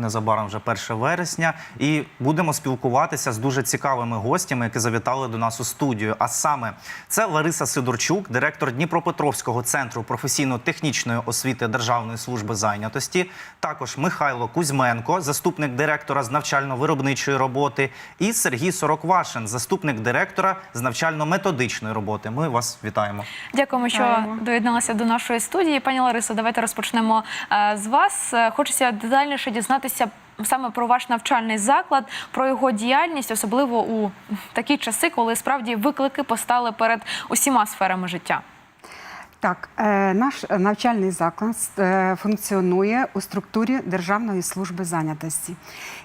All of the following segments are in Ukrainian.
незабаром вже 1 вересня, і будемо спілкуватися з дуже цікавими гостями, які завітали до нас у студію. А саме це Лариса Сидорчук, директор Дніпропетровського центру професійно-технічної освіти Державної служби зайнятості. Також Михайло Кузьменко, заступник директора з навчально-виробничої роботи, і Сергій Сороквашин, заступник директора з навчально-методичної роботи. Ми вас вітаємо. Дякуємо, що Вітаємо. доєдналися до нашої студії. Пані Ларисо, давайте розпочнемо е, з вас. Е, Хочеться детальніше дізнатися саме про ваш навчальний заклад, про його діяльність, особливо у такі часи, коли справді виклики постали перед усіма сферами життя. Так, е, наш навчальний заклад е, функціонує у структурі Державної служби зайнятості.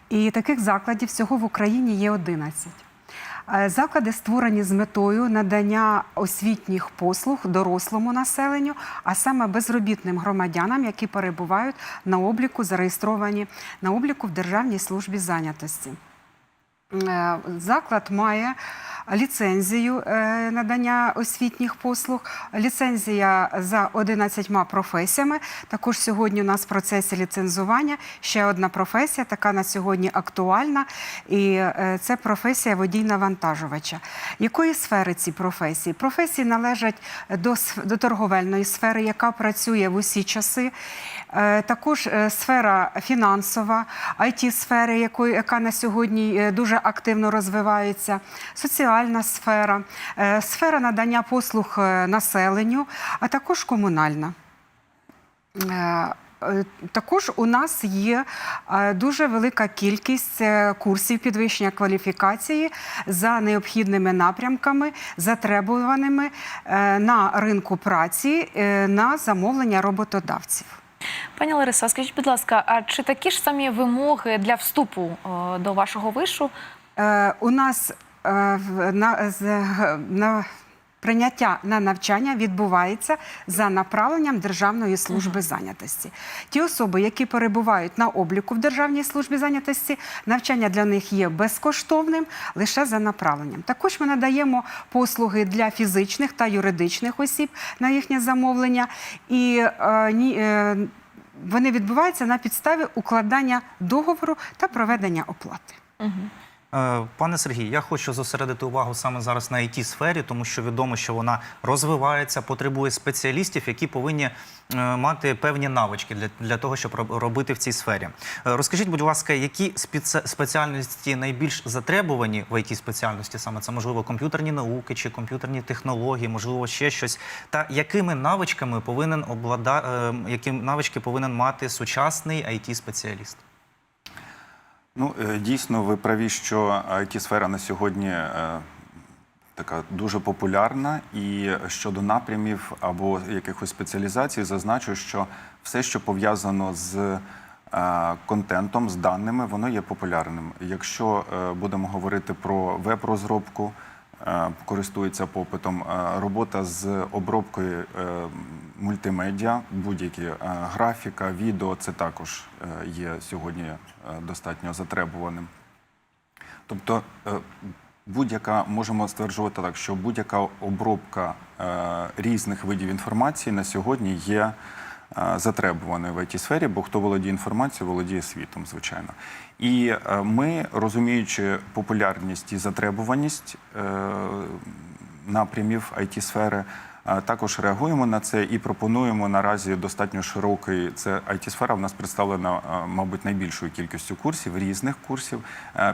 І таких закладів всього в Україні є 11. Е, Заклади створені з метою надання освітніх послуг дорослому населенню, а саме безробітним громадянам, які перебувають на обліку, зареєстровані на обліку в Державній службі зайнятості. Е, Заклад має ліцензію е, надання освітніх послуг, ліцензія за 11 професіями. Також сьогодні у нас в процесі ліцензування ще одна професія, така на сьогодні актуальна, і е, це професія водій-навантажувача. Якої сфери ці професії? Професії належать до, до торговельної сфери, яка працює в усі часи. Е, Також сфера фінансова, it сфери яка на сьогодні дуже активно розвивається, соціальна сфера, е, сфера надання послуг е, населенню, а також комунальна. Е, Також у нас є дуже велика кількість курсів підвищення кваліфікації за необхідними напрямками, затребуваними на ринку праці на замовлення роботодавців. Пані Лариса, скажіть, будь ласка, а чи такі ж самі вимоги для вступу до вашого вишу? У нас на, з- на прийняття на навчання відбувається за направленням Державної служби зайнятості. Ті особи, які перебувають на обліку в Державній службі зайнятості, навчання для них є безкоштовним лише за направленням. Також ми надаємо послуги для фізичних та юридичних осіб на їхнє замовлення. І е, е, вони відбуваються на підставі укладання договору та проведення оплати. Е, Пане Сергій, я хочу зосередити увагу саме зараз на it сфері, тому що відомо, що вона розвивається, потребує спеціалістів, які повинні е, мати певні навички для, для того, щоб робити в цій сфері. Е, Розкажіть, будь ласка, які спеціальності найбільш затребувані в it спеціальності? Саме це можливо комп'ютерні науки чи комп'ютерні технології, можливо, ще щось. Та якими навичками повинен облада... які навички повинен мати сучасний it спеціаліст? Ну, е, дійсно, ви праві, що it сфера на сьогодні е, така дуже популярна. І щодо напрямів або якихось спеціалізацій, зазначу, що все, що пов'язано з е, контентом, з даними, воно є популярним. Якщо будемо говорити про веб-розробку, користується попитом, е, робота з обробкою е, мультимедіа, будь-які е, графіка, відео, це також е, є сьогодні е, достатньо затребуваним. Тобто е, будь-яка, можемо стверджувати так, що будь-яка обробка е, різних видів інформації на сьогодні є е, затребуваною в it сфері, бо хто володіє інформацією, володіє світом, звичайно. І е, ми, розуміючи популярність і затребуваність е, напрямів it сфери Також реагуємо на це і пропонуємо наразі достатньо широкий. Це it сфера в нас представлена, мабуть, найбільшою кількістю курсів, різних курсів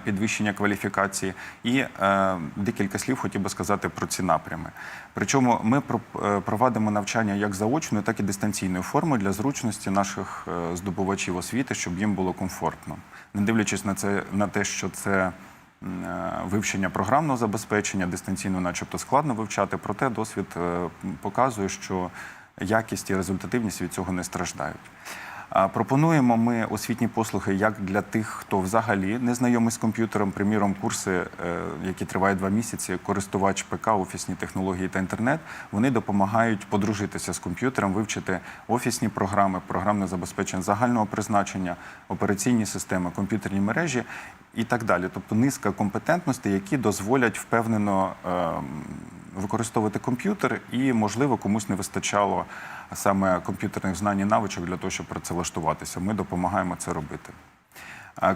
підвищення кваліфікації. І е, декілька слів хотів би сказати про ці напрями. Причому ми е, провадимо навчання як заочною, так і дистанційною формою для зручності наших е, здобувачів освіти, щоб їм було комфортно, не дивлячись на це на те, що це. Е, Вивчення програмного забезпечення дистанційно, начебто, складно вивчати, проте досвід е, показує, що якість і результативність від цього не страждають. Пропонуємо ми освітні послуги як для тих, хто взагалі не знайомий з комп'ютером. Приміром, курси, е, які тривають два місяці, користувач ПК, офісні технології та інтернет, вони допомагають подружитися з комп'ютером, вивчити офісні програми, програмне забезпечення загального призначення, операційні системи, комп'ютерні мережі і так далі. Тобто низка компетентностей, які дозволять впевнено е, використовувати комп'ютер, і можливо комусь не вистачало саме комп'ютерних знань і навичок для того, щоб працевлаштуватися. Ми допомагаємо це робити.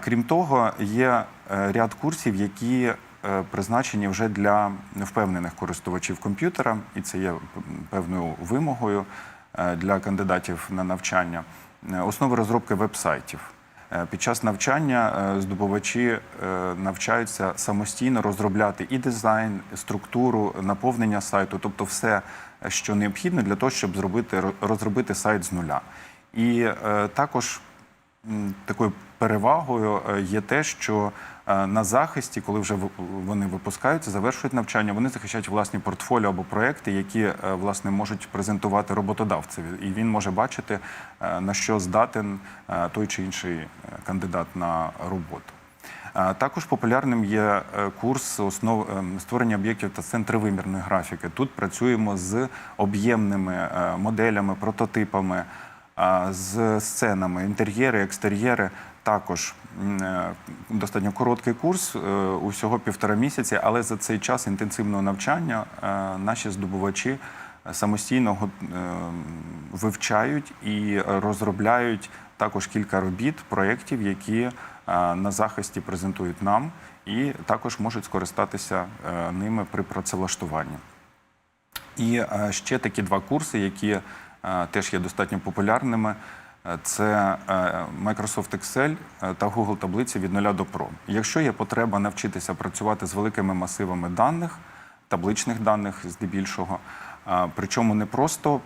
Крім того, є е, ряд курсів, які е, призначені вже для впевнених користувачів комп'ютера, і це є певною вимогою е, для кандидатів на навчання. Основи розробки веб-сайтів. Е, Під час навчання е, здобувачі е, навчаються самостійно розробляти і дизайн, структуру, наповнення сайту, тобто все, що необхідно для того, щоб зробити розробити сайт з нуля. І також такою перевагою є те, що на захисті, коли вже вони випускаються, завершують навчання, вони захищають власні портфоліо або проекти, які е, власне можуть презентувати роботодавцеві, і він може бачити е, на що здатен е, той чи інший е, кандидат на роботу. Е, Також популярним є е, курс основ створення об'єктів та центровимірної графіки. Тут працюємо з об'ємними е, моделями, прототипами, е, з сценами, інтер'єри, екстер'єри. Також е, достатньо короткий курс, е, усього півтора місяці, але за цей час інтенсивного навчання е, наші здобувачі самостійно е, вивчають і розробляють також кілька робіт, проєктів, які е, на захисті презентують нам, і також можуть скористатися е, ними при працевлаштуванні. І е, ще такі два курси, які е, теж є достатньо популярними. Е, Це е, Microsoft Excel е, та Google таблиці від нуля до Pro. Якщо є потреба навчитися працювати з великими масивами даних, табличних даних здебільшого, причому не просто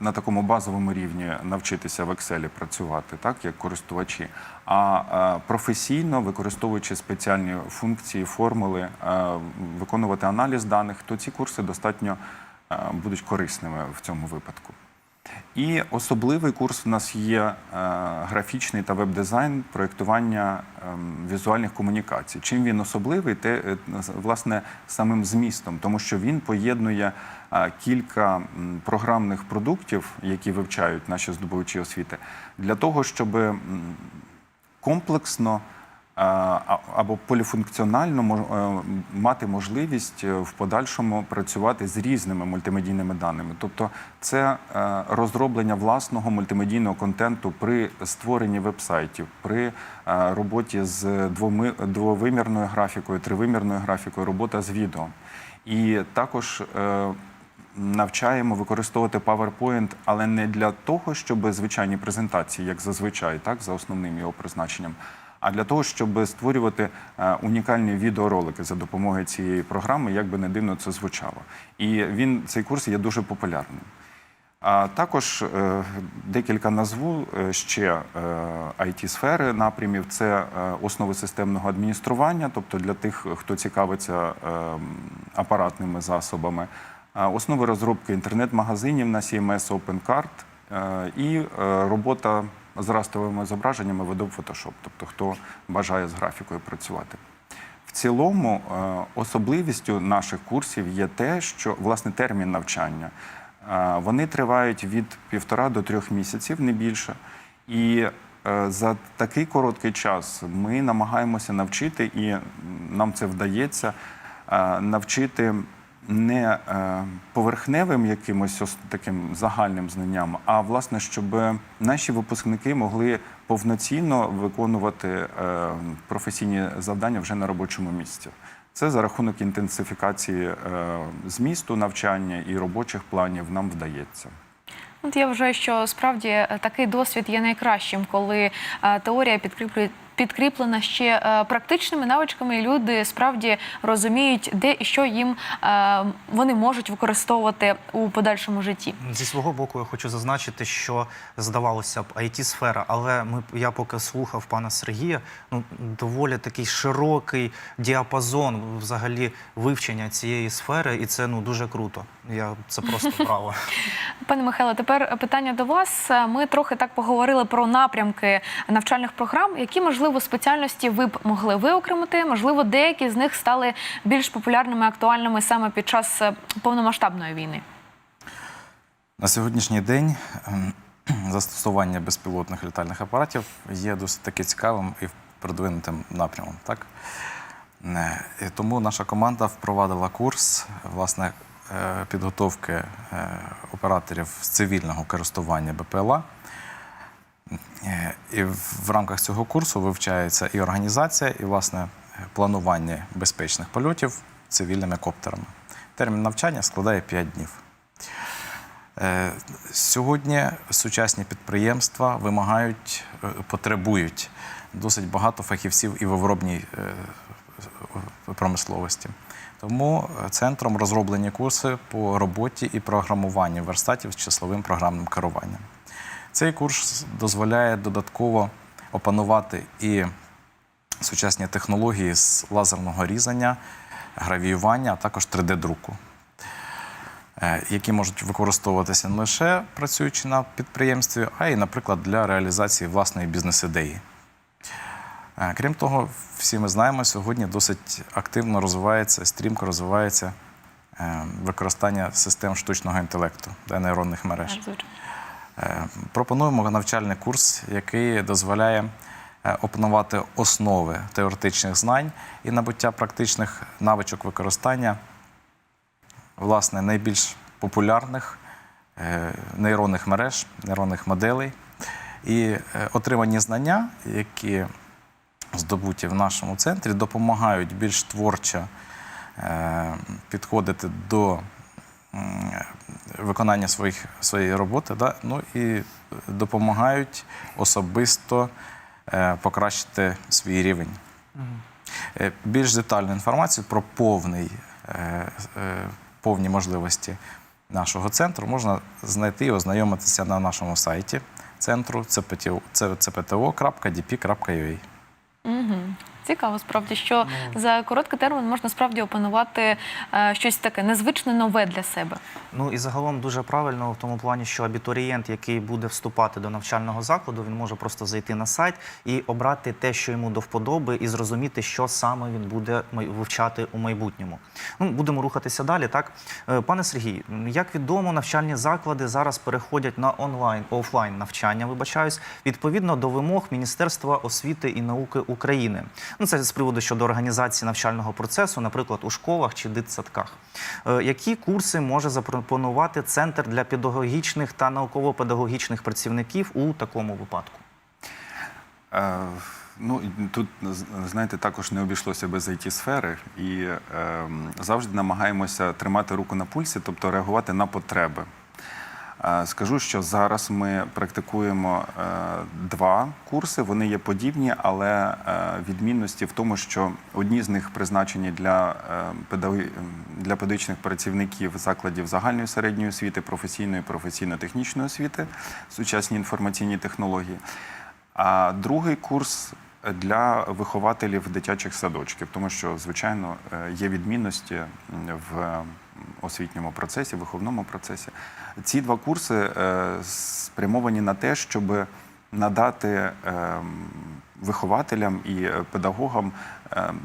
на такому базовому рівні навчитися в Excel працювати, так як користувачі, а професійно використовуючи спеціальні функції, формули, виконувати аналіз даних, то ці курси достатньо будуть корисними в цьому випадку. І особливий курс у нас є е, графічний та веб-дизайн, проєктування ем, візуальних комунікацій. Чим він особливий, те е, власне самим змістом, тому що він поєднує е, кілька програмних продуктів, які вивчають наші здобувачі освіти, для того, щоб комплексно або поліфункціонально е, мати можливість е, в подальшому працювати з різними мультимедійними даними. Тобто, це е, розроблення власного мультимедійного контенту при створенні веб-сайтів, при роботі з двовимірною графікою, тривимірною графікою, робота з відео. І також навчаємо використовувати PowerPoint, але не для того, щоб звичайні презентації, як зазвичай, так за основним його призначенням, а для того, щоб створювати е, унікальні відеоролики за допомогою цієї програми, як би не дивно це звучало. І він цей курс є дуже популярним. А також е, декілька назву е, ще it сфери напрямів. Це основи системного адміністрування, тобто для тих, хто цікавиться апаратними засобами, основи розробки інтернет-магазинів на CMS OpenCard е, і робота з растовими зображеннями в Photoshop, тобто хто бажає з графікою працювати. В цілому е, особливістю наших курсів є те, що власне термін навчання. Е, Вони тривають від півтора до трьох місяців, не більше. І е, за такий короткий час ми намагаємося навчити, і нам це вдається, навчити не е, поверхневим якимось ос- таким загальним знанням, а власне, щоб наші випускники могли повноцінно виконувати е, професійні завдання вже на робочому місці. Це за рахунок інтенсифікації е, змісту навчання і робочих планів нам вдається. От я вважаю, що справді такий досвід є найкращим, коли теорія підкріплює. Підкріплена ще е, практичними навичками, і люди справді розуміють, де і що їм е, вони можуть використовувати у подальшому житті. Зі свого боку, я хочу зазначити, що здавалося б, it сфера але ми я поки слухав пана Сергія, ну доволі такий широкий діапазон взагалі вивчення цієї сфери, і це ну дуже круто. Я це просто право. Пане Михайло, тепер питання до вас. Ми трохи так поговорили про напрямки навчальних програм. Які можливо спеціальності ви б могли виокремити? Можливо, деякі з них стали більш популярними, актуальними саме під час е, повномасштабної війни. На сьогоднішній день ем, застосування безпілотних літальних апаратів є досить таки цікавим і продвинутим напрямом. Так? Е, тому наша команда впровадила курс власне, е, підготовки операторів з цивільного користування БПЛА. І в рамках цього курсу вивчається і організація, і власне планування безпечних польотів цивільними коптерами. Термін навчання складає 5 днів. Е, Сьогодні сучасні підприємства вимагають, е, потребують досить багато фахівців і в виробній е, промисловості. Тому центром розроблені курси по роботі і програмуванню верстатів з числовим програмним керуванням. Цей курс дозволяє додатково опанувати і сучасні технології з лазерного різання, гравіювання, а також 3D-друку, е, які можуть використовуватися не лише працюючи на підприємстві, а й, наприклад, для реалізації власної бізнес-ідеї. Е, Крім того, всі ми знаємо, сьогодні досить активно розвивається, стрімко розвивається е, використання систем штучного інтелекту та нейронних мереж. Е, Пропонуємо навчальний курс, який дозволяє е, опанувати основи теоретичних знань і набуття практичних навичок використання власне найбільш популярних е, нейронних мереж, нейронних моделей. І отримані знання, які здобуті в нашому центрі, допомагають більш творчо підходити до виконання своїх, своєї роботи, да? ну і допомагають особисто е, покращити свій рівень. Е, Більш детальну інформацію про повний, е, е, повні можливості нашого центру можна знайти і ознайомитися на нашому сайті центру cpto- cpto.dp.ua. Цікаво, справді, що за короткий термін можна справді опанувати е, щось таке незвичне нове для себе. Ну і загалом дуже правильно в тому плані, що абітурієнт, який буде вступати до навчального закладу, він може просто зайти на сайт і обрати те, що йому до вподоби, і зрозуміти, що саме він буде вивчати у майбутньому. Ну, будемо рухатися далі. Так, Е, пане Сергій, як відомо, навчальні заклади зараз переходять на онлайн офлайн навчання. Вибачаюсь, відповідно до вимог Міністерства освіти і науки України. Ну, це з приводу щодо організації навчального процесу, наприклад, у школах чи дитсадках. Е, Які курси може запропонувати центр для педагогічних та науково-педагогічних працівників у такому випадку? Е, Ну, тут, знаєте, також не обійшлося без it сфери і е, завжди намагаємося тримати руку на пульсі, тобто реагувати на потреби. Е, Скажу, що зараз ми практикуємо е, два курси. Вони є подібні, але е, відмінності в тому, що одні з них призначені для, для педагогічних працівників закладів загальної середньої освіти, професійної, професійно-технічної освіти, сучасні інформаційні технології. А другий курс для вихователів дитячих садочків, тому що, звичайно, є відмінності в освітньому процесі, виховному процесі. Ці два курси е, спрямовані на те, щоб надати ем, вихователям і педагогам ем,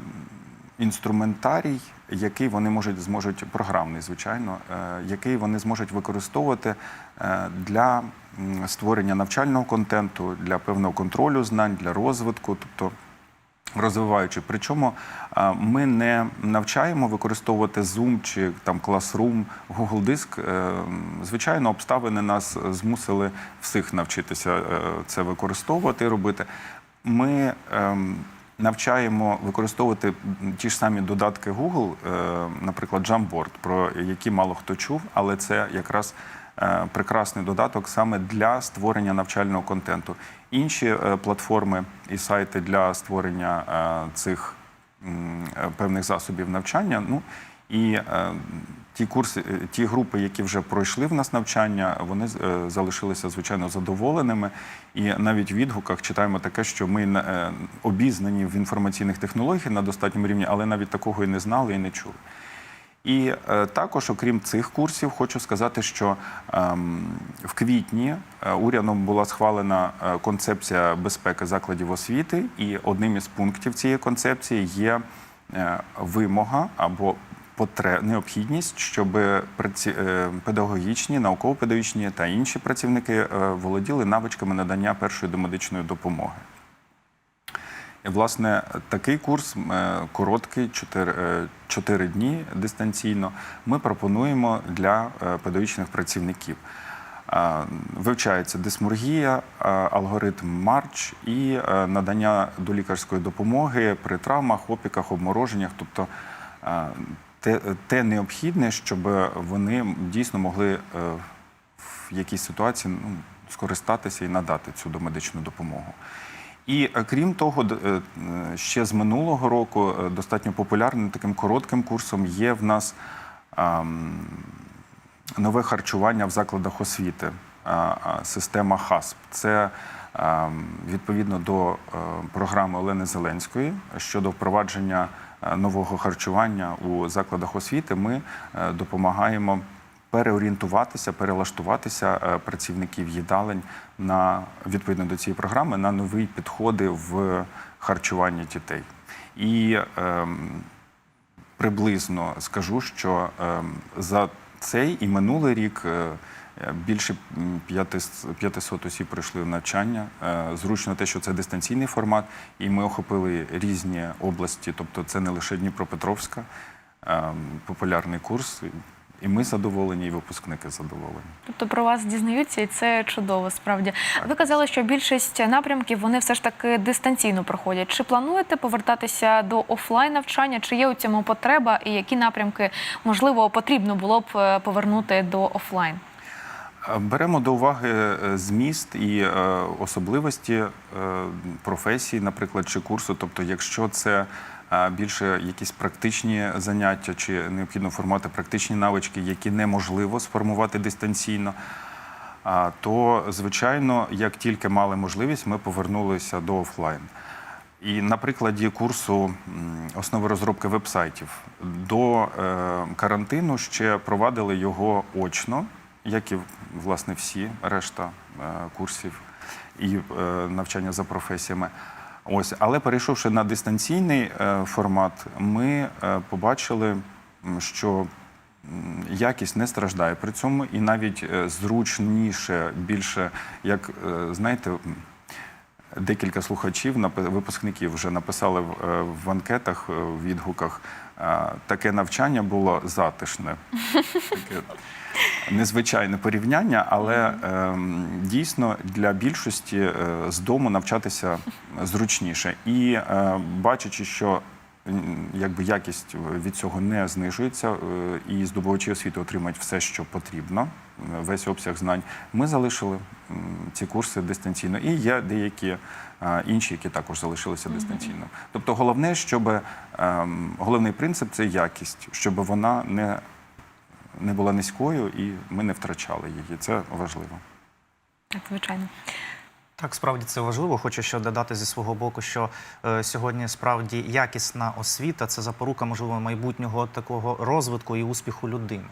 інструментарій, який вони можуть зможуть програмний, звичайно, е, який вони зможуть використовувати е, для створення навчального контенту, для певного контролю знань, для розвитку, тобто розвиваючи. Причому ми не навчаємо використовувати Zoom чи там Classroom, Google Диск. Е, Звичайно, обставини нас змусили всіх навчитися е, це використовувати і робити. Ми ем, навчаємо використовувати ті ж самі додатки Google, е, наприклад, Jamboard, про які мало хто чув, але це якраз прекрасний додаток саме для створення навчального контенту. Інші е, платформи і сайти для створення е, цих е, певних засобів навчання. Ну і ті курси, ті групи, які вже пройшли в нас навчання, вони залишилися звичайно задоволеними. І навіть в відгуках читаємо таке, що ми обізнані в інформаційних технологіях на достатньому рівні, але навіть такого і не знали і не чули. І е, також, окрім цих курсів, хочу сказати, що ем, в квітні е, урядом була схвалена е, концепція безпеки закладів освіти, і одним із пунктів цієї концепції є вимога або необхідність, щоб педагогічні, науково-педагогічні та інші працівники володіли навичками надання першої домедичної допомоги. Власне, такий курс е, короткий, 4, 4 дні дистанційно, ми пропонуємо для е, педагогічних працівників. Е, Вивчається дисморгія, е, алгоритм Марч і е, надання долікарської допомоги при травмах, опіках, обмороженнях, тобто е, те, те необхідне, щоб вони дійсно могли е, в якійсь ситуації ну, скористатися і надати цю домедичну допомогу. І е, крім того, е, ще з минулого року е, достатньо популярним таким коротким курсом є в нас нове харчування в закладах освіти, система ХАСП. Це відповідно до програми Олени Зеленської щодо впровадження нового харчування у закладах освіти. Ми допомагаємо переорієнтуватися, перелаштуватися е, працівників їдалень на відповідно до цієї програми на нові підходи в харчуванні дітей. І ем, приблизно скажу, що ем, за цей і минулий рік е, е, більше м, 500 500 осіб пройшли в навчання. Е, Зручно те, що це дистанційний формат, і ми охопили різні області, тобто це не лише Дніпропетровська, ем, популярний курс. І ми задоволені, і випускники задоволені. Тобто про вас дізнаються, і це чудово. Справді ви казали, що більшість напрямків вони все ж таки дистанційно проходять. Чи плануєте повертатися до офлайн навчання? Чи є у цьому потреба, і які напрямки можливо потрібно було б е, повернути до офлайн? Е, Беремо до уваги е, зміст і особливості професії, наприклад, чи курсу. Тобто, якщо це більше якісь практичні заняття, чи необхідно формувати практичні навички, які неможливо сформувати дистанційно. То, звичайно, як тільки мали можливість, ми повернулися до офлайн. І на прикладі курсу основи розробки вебсайтів до е, карантину ще провадили його очно, як і власне всі решта е, курсів і е, навчання за професіями. Ось, але перейшовши на дистанційний е, формат, ми е, побачили, що якість не страждає при цьому, і навіть е, зручніше, більше, як знаєте. Декілька слухачів, випускників вже написали в, анкетах, в відгуках. Таке навчання було затишне. Незвичайне порівняння, але ем, дійсно для більшості е, з дому навчатися зручніше. І е, бачачи, що якби якість від цього не знижується, е, і здобувачі освіти отримають все, що потрібно, весь обсяг знань. Ми залишили ці курси дистанційно. І є деякі інші, які також залишилися дистанційно. Тобто, головне, щоб ем, головний принцип це якість, щоб вона не не була низькою і ми не втрачали її. Це важливо. Так, звичайно. Так, справді це важливо. Хочу ще додати зі свого боку, що е, сьогодні справді якісна освіта це запорука можливо майбутнього такого розвитку і успіху людини.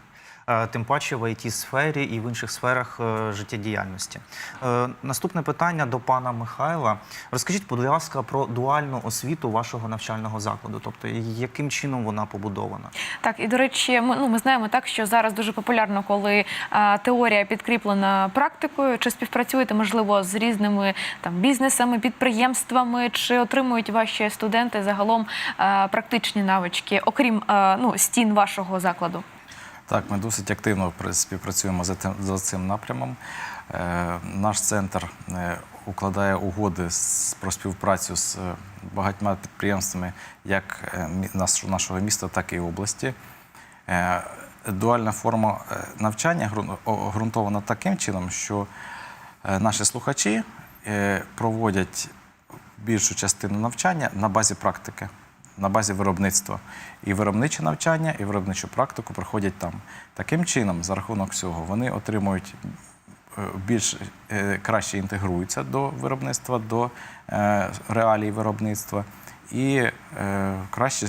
Е, Тим паче в it сфері і в інших сферах е, життєдіяльності. Е, Наступне питання до пана Михайла. Розкажіть, будь ласка, про дуальну освіту вашого навчального закладу, тобто яким чином вона побудована? Так, і до речі, ми, ну, ми знаємо так, що зараз дуже популярно, коли а, теорія підкріплена практикою. Чи співпрацюєте, можливо, з різними там бізнесами, підприємствами, чи отримують ваші студенти загалом а, практичні навички, окрім а, ну, стін вашого закладу? Так, ми досить активно співпрацюємо за цим напрямом. Е, наш центр е, укладає угоди про співпрацю з е, багатьма підприємствами як нашого міста, так і області. Дуальна форма навчання ґрунтована таким чином, що наші слухачі проводять більшу частину навчання на базі практики, на базі виробництва. І виробниче навчання, і виробничу практику проходять там. Таким чином, за рахунок цього, вони отримують е, більш е, краще інтегруються до виробництва, до е, реалій виробництва і краще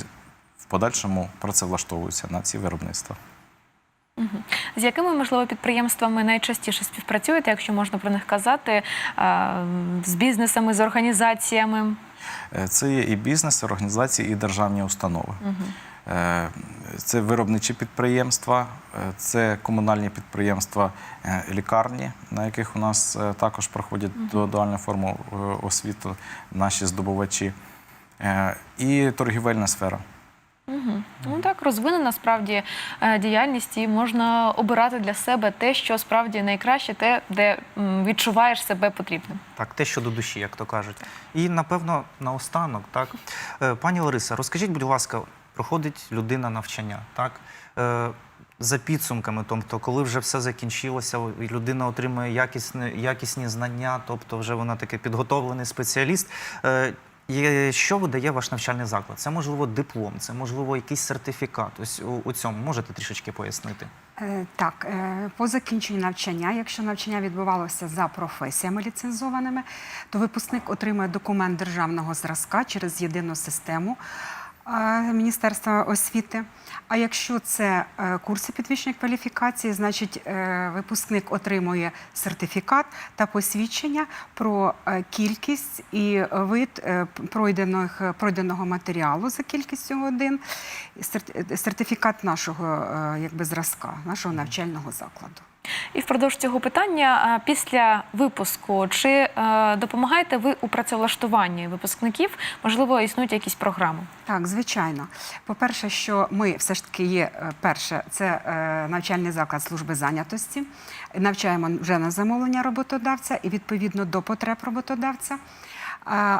в подальшому працевлаштовуються на ці виробництва. З якими, можливо, підприємствами найчастіше співпрацюєте, якщо можна про них казати, з бізнесами, з організаціями? Е, Це є і бізнес, і організації, і державні установи. Е, Це виробничі підприємства, е, це комунальні підприємства, лікарні, на яких у нас також проходять дуальну форму освіти наші здобувачі, і торгівельна сфера. Ну так, розвинена справді е, діяльність і можна обирати для себе те, що справді найкраще, те, де відчуваєш себе потрібним. Так, те, що до душі, як то кажуть. І напевно наостанок, так Е, пані Лариса, розкажіть, будь ласка, проходить людина навчання, так Е, за підсумками, тобто, коли вже все закінчилося, і людина отримує якісні, якісні знання, тобто вже вона такий підготовлений спеціаліст. Є- Що видає ваш навчальний заклад? Це можливо диплом, це можливо якийсь сертифікат. Ось у, у цьому можете трішечки пояснити. Е, Так, е, по закінченню навчання, якщо навчання відбувалося за професіями ліцензованими, то випускник отримує документ державного зразка через єдину систему е, Міністерства освіти. А якщо це е, курси підвищення кваліфікації, значить е, випускник отримує сертифікат та посвідчення про е, кількість і вид пройдених, пройденого матеріалу за кількістю годин, сертифікат нашого якби, зразка, нашого навчального закладу. І впродовж цього питання після випуску чи е, допомагаєте ви у працевлаштуванні випускників? Можливо, існують якісь програми? Так, звичайно. По-перше, що ми все ж таки є е, перше, це е, навчальний заклад служби зайнятості. Навчаємо вже на замовлення роботодавця і відповідно до потреб роботодавця.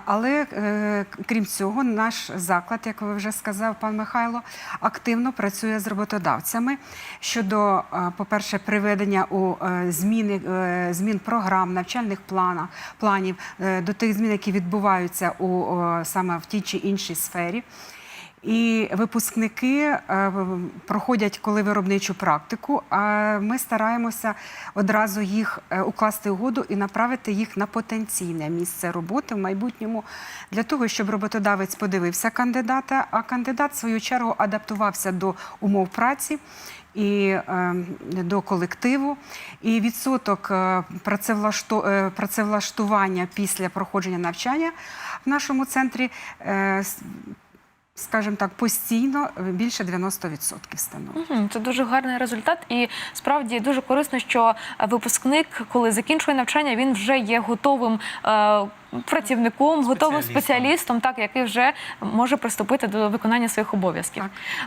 Але е, крім цього, наш заклад, як ви вже сказав, пан Михайло, активно працює з роботодавцями щодо, е, по-перше, приведення у е, зміни змін програм, навчальних планів е, до тих змін, які відбуваються у саме в тій чи іншій сфері. І випускники е, проходять коли виробничу практику, а ми стараємося одразу їх е, укласти угоду і направити їх на потенційне місце роботи в майбутньому для того, щоб роботодавець подивився кандидата, а кандидат в свою чергу адаптувався до умов праці. І е, до колективу, і відсоток працевлашту, працевлаштування після проходження навчання в нашому центрі скажімо так, постійно е, більше 90% становить. Угу, Це дуже гарний результат, і справді дуже корисно, що е, випускник, коли закінчує навчання, він вже є готовим. Працівником, готовим Спеціалістом. так який вже може приступити до виконання своїх обов'язків.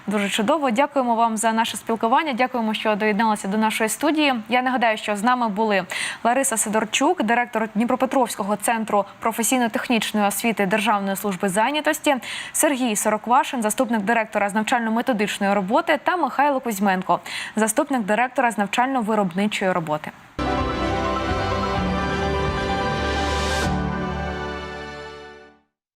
Дуже чудово. Дякуємо вам за наше спілкування. Дякуємо, що доєдналися до нашої студії. Я нагадаю, що з нами були Лариса Сидорчук, директор Дніпропетровського центру професійно-технічної освіти Державної служби зайнятості, Сергій Сороквашин, заступник директора з навчально-методичної роботи, та Михайло Кузьменко, заступник директора з навчально-виробничої роботи.